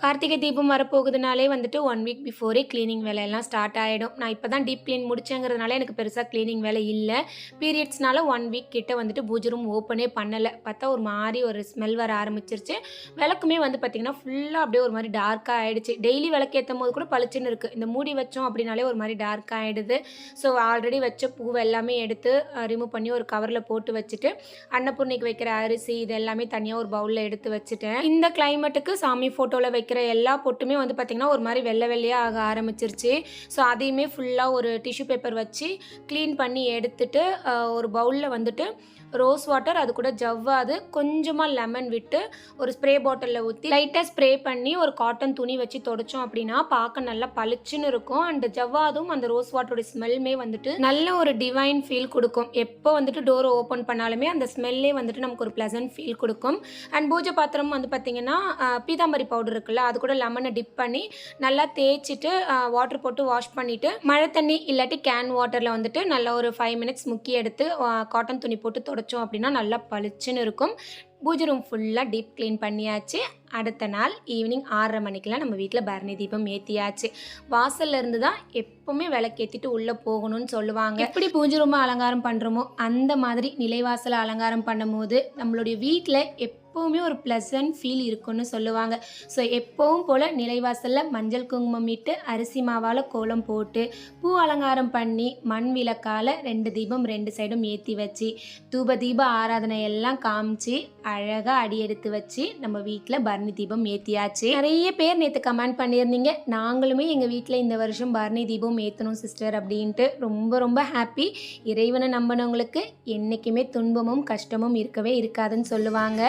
கார்த்திகை தீபம் வரப்போகுதுனாலே வந்துட்டு one week before cleaning வேலையெல்லாம் ஸ்டார்ட் ஆகிடும் நான் இப்போ தான் டீப் க்ளீன் முடிச்சேங்கிறதுனால எனக்கு பெருசாக க்ளீனிங் வேலை இல்லை. பீரியட்ஸ்னால ஒன் வீக் கிட்ட வந்துட்டு பூஜை ரூம் ஓப்பனே பண்ணலை. பார்த்தா ஒரு மாதிரி ஒரு ஸ்மெல் வர ஆரம்பிச்சிருச்சு. விளக்குமே வந்து பார்த்திங்கன்னா ஃபுல்லாக அப்படியே ஒரு மாதிரி டார்க்காக ஆகிடுச்சு டெய்லி விளக்கு ஏற்றும் போது கூட பளிச்சுன்னு இருக்குது இந்த மூடி வச்சோம் அப்படின்னாலே ஒரு மாதிரி டார்க்காக ஆகிடுது ஸோ ஆல்ரெடி வச்ச பூவை எல்லாமே எடுத்து ரிமூவ் பண்ணி ஒரு கவரில் போட்டு வச்சுட்டு அன்னபூர்ணிக்கு வைக்கிற அரிசி இது எல்லாமே தனியாக ஒரு பவுலில் எடுத்து வச்சுட்டேன். இந்த கிளைமேட்டுக்கு சாமி ஃபோட்டோவில் வைக்க வைக்கிற எல்லா பொட்டுமே வந்து பார்த்திங்கன்னா ஒரு மாதிரி வெள்ளை வெள்ளையாக ஆக ஆரம்பிச்சிருச்சு. ஸோ அதையுமே ஃபுல்லாக ஒரு டிஷ்யூ பேப்பர் வச்சு க்ளீன் பண்ணி எடுத்துட்டு ஒரு பவுலில் வந்துட்டு ரோஸ் வாட்டர் அது கூட ஜவ்வாது கொஞ்சமாக லெமன் விட்டு ஒரு ஸ்ப்ரே பாட்டிலில் ஊற்றி லைட்டாக ஸ்ப்ரே பண்ணி ஒரு காட்டன் துணி வச்சு தொடச்சோம் அப்படின்னா பார்க்க நல்லா பளிச்சுன்னு இருக்கும். அண்ட் ஜவ்வாதும் அந்த ரோஸ் வாட்டரோட ஸ்மெல்லுமே வந்துட்டு நல்ல ஒரு டிவைன் ஃபீல் கொடுக்கும். எப்போ வந்துட்டு டோர் ஓப்பன் பண்ணாலுமே அந்த ஸ்மெல்லே வந்துட்டு நமக்கு ஒரு ப்ளசன்ட் ஃபீல் கொடுக்கும். அண்ட் பூஜை பாத்திரம் வந்து பார்த்திங்கன்னா பீதாம்பரி பவுடர் இருக்குல்ல அது கூட லெமனை டிப் பண்ணி நல்லா தேய்ச்சிட்டு வாட்டர் போட்டு வாஷ் பண்ணிவிட்டு மழை தண்ணி இல்லாட்டி கேன் வாட்டரில் வந்துட்டு நல்லா ஒரு ஃபைவ் மினிட்ஸ் முக்கி எடுத்து காட்டன் துணி போட்டு தொடச்சோம் அப்படின்னா நல்லா பளிச்சுன்னு இருக்கும். பூஜை ரூம் ஃபுல்லாக டீப் க்ளீன் பண்ணியாச்சு. அடுத்த நாள் ஈவினிங் ஆறரை மணிக்கெலாம் நம்ம வீட்டில் பரணி தீபம் ஏற்றியாச்சு வாசல்ல இருந்து தான் எப்போவுமே விளக்கேற்றிட்டு உள்ளே போகணும்னு சொல்லுவாங்க. எப்படி பூஜை ரூமை அலங்காரம் பண்ணுறோமோ அந்த மாதிரி நிலைவாசலை அலங்காரம் பண்ணும்போது நம்மளுடைய வீட்டில் எப் எப்போவுமே ஒரு ப்ளசன்ட் ஃபீல் இருக்கும்னு சொல்லுவாங்க. ஸோ எப்போவும் போல் நிலைவாசலில் மஞ்சள் குங்குமம் இட்டு அரிசி மாவால் கோலம் போட்டு பூ அலங்காரம் பண்ணி மண் விளக்கால் ரெண்டு தீபம் ரெண்டு சைடும் ஏற்றி வச்சு தூப தீப ஆராதனை எல்லாம் காமிச்சு அழகாக அடி எடுத்து வச்சு நம்ம வீட்டில் பரணி தீபம் ஏற்றியாச்சு நிறைய பேர் நேற்று கமெண்ட் பண்ணியிருந்தீங்க. நாங்களுமே எங்கள் வீட்டில் இந்த வருஷம் பரணி தீபம் ஏற்றணும் சிஸ்டர் அப்படின்ட்டு ரொம்ப ரொம்ப ஹாப்பி இறைவனை நம்பினவங்களுக்கு என்றைக்குமே துன்பமும் கஷ்டமும் இருக்கவே இருக்காதுன்னு சொல்லுவாங்க.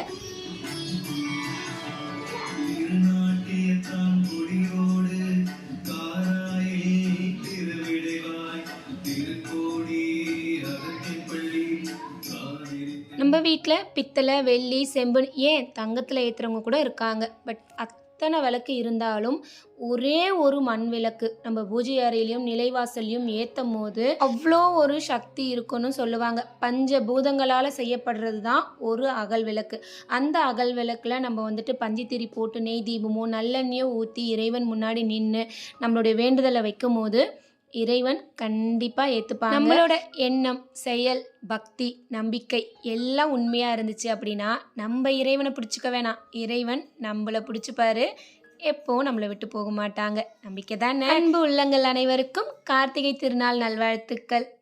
நம்ம வீட்டில் பித்தளை வெள்ளி செம்பு ஏன் தங்கத்தில் ஏற்றுறவங்க கூட இருக்காங்க. பட் அத்தனை விளக்கு இருந்தாலும் ஒரே ஒரு மண் விளக்கு நம்ம பூஜை அறையிலையும் நிலைவாசல்லையும் ஏற்றும் போது அவ்வளோ ஒரு சக்தி இருக்குன்னு சொல்லுவாங்க. பஞ்ச பூதங்களால் செய்யப்படுறது தான் ஒரு அகல் விளக்கு. அந்த அகல் விளக்கில் நம்ம வந்துட்டு பஞ்சித்திரி போட்டு நெய் தீபமோ நல்லெண்ணையோ ஊற்றி இறைவன் முன்னாடி நின்று நம்மளுடைய வேண்டுதலை வைக்கும் போது இறைவன் கண்டிப்பாக ஏற்றுப்பாங்க நம்மளோட எண்ணம் செயல் பக்தி நம்பிக்கை எல்லாம் உண்மையாக இருந்துச்சு அப்படின்னா நம்ம இறைவனை பிடிச்சிக்க வேணாம். இறைவன் நம்மளை பிடிச்சிப்பாரு. எப்பவும் நம்மளை விட்டு போக மாட்டாங்க. நம்பிக்கை தான்? அன்பு உள்ளங்கள் அனைவருக்கும் கார்த்திகை திருநாள் நல்வாழ்த்துக்கள்.